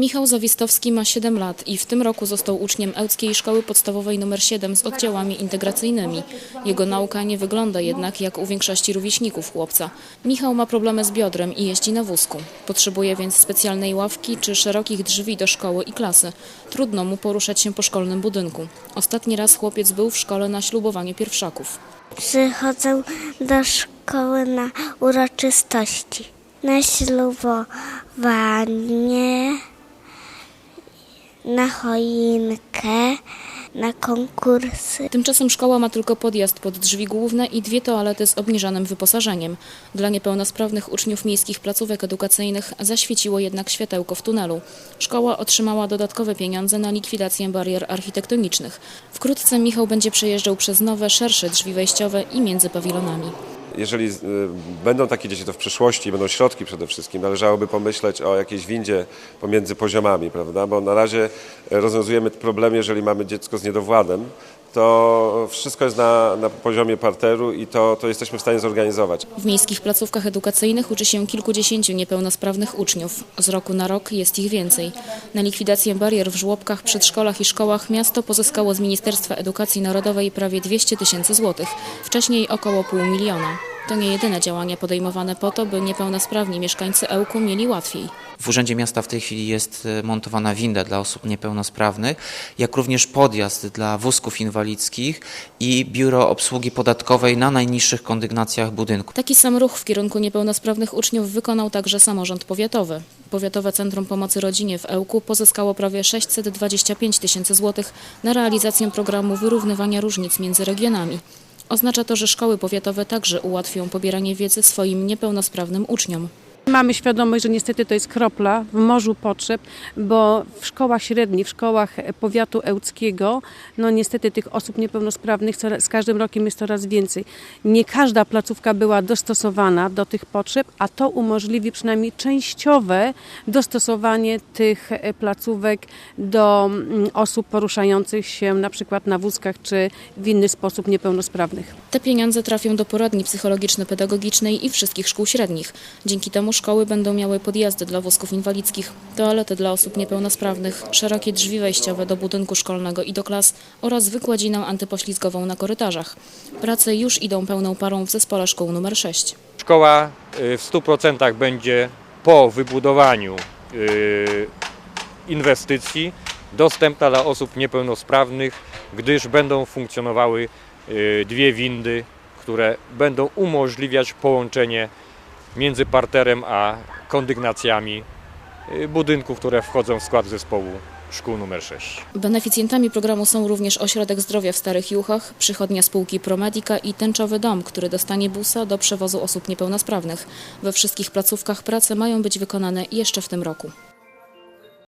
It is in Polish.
Michał Zawistowski ma 7 lat i w tym roku został uczniem Ełckiej Szkoły Podstawowej nr 7 z oddziałami integracyjnymi. Jego nauka nie wygląda jednak jak u większości rówieśników chłopca. Michał ma problemy z biodrem i jeździ na wózku. Potrzebuje więc specjalnej ławki czy szerokich drzwi do szkoły i klasy. Trudno mu poruszać się po szkolnym budynku. Ostatni raz chłopiec był w szkole na ślubowanie pierwszaków. Przychodzę do szkoły na uroczystości, na ślubowanie, na choinkę, na konkursy. Tymczasem szkoła ma tylko podjazd pod drzwi główne i dwie toalety z obniżonym wyposażeniem. Dla niepełnosprawnych uczniów miejskich placówek edukacyjnych zaświeciło jednak światełko w tunelu. Szkoła otrzymała dodatkowe pieniądze na likwidację barier architektonicznych. Wkrótce Michał będzie przejeżdżał przez nowe, szersze drzwi wejściowe i między pawilonami. Jeżeli y, będą takie dzieci, to w przyszłości będą środki przede wszystkim. Należałoby pomyśleć o jakiejś windzie pomiędzy poziomami, prawda? Bo na razie rozwiązujemy problem, jeżeli mamy dziecko z niedowładem, to wszystko jest na, na poziomie parteru i to, to jesteśmy w stanie zorganizować. W miejskich placówkach edukacyjnych uczy się kilkudziesięciu niepełnosprawnych uczniów. Z roku na rok jest ich więcej. Na likwidację barier w żłobkach, przedszkolach i szkołach miasto pozyskało z Ministerstwa Edukacji Narodowej prawie 200 tysięcy złotych, wcześniej około pół miliona. To nie jedyne działania podejmowane po to, by niepełnosprawni mieszkańcy Ełku mieli łatwiej. W Urzędzie Miasta w tej chwili jest e, montowana winda dla osób niepełnosprawnych, jak również podjazd dla wózków inwalidzkich i biuro obsługi podatkowej na najniższych kondygnacjach budynku. Taki sam ruch w kierunku niepełnosprawnych uczniów wykonał także samorząd powiatowy. Powiatowe Centrum Pomocy Rodzinie w Ełku pozyskało prawie 625 tysięcy złotych na realizację programu wyrównywania różnic między regionami. Oznacza to, że szkoły powiatowe także ułatwią pobieranie wiedzy swoim niepełnosprawnym uczniom. Mamy świadomość, że niestety to jest kropla w morzu potrzeb, bo w szkołach średnich, w szkołach powiatu ełckiego, no niestety tych osób niepełnosprawnych z każdym rokiem jest coraz więcej. Nie każda placówka była dostosowana do tych potrzeb, a to umożliwi przynajmniej częściowe dostosowanie tych e, placówek do mm, osób poruszających się na przykład na wózkach czy w inny sposób niepełnosprawnych. Te pieniądze trafią do poradni psychologiczno-pedagogicznej i wszystkich szkół średnich. Dzięki temu szkoły będą miały podjazdy dla wózków inwalidzkich, toalety dla osób niepełnosprawnych, szerokie drzwi wejściowe do budynku szkolnego i do klas oraz wykładzinę antypoślizgową na korytarzach. Prace już idą pełną parą w zespole szkół nr 6. Szkoła y, w 100% będzie po wybudowaniu y, inwestycji dostępna dla osób niepełnosprawnych, gdyż będą funkcjonowały y, dwie windy, które będą umożliwiać połączenie między parterem a kondygnacjami y, budynków, które wchodzą w skład zespołu szkół nr 6. Beneficjentami programu są również Ośrodek Zdrowia w Starych Juchach, przychodnia spółki Promedica i Tęczowy Dom, który dostanie busa do przewozu osób niepełnosprawnych. We wszystkich placówkach prace mają być wykonane jeszcze w tym roku.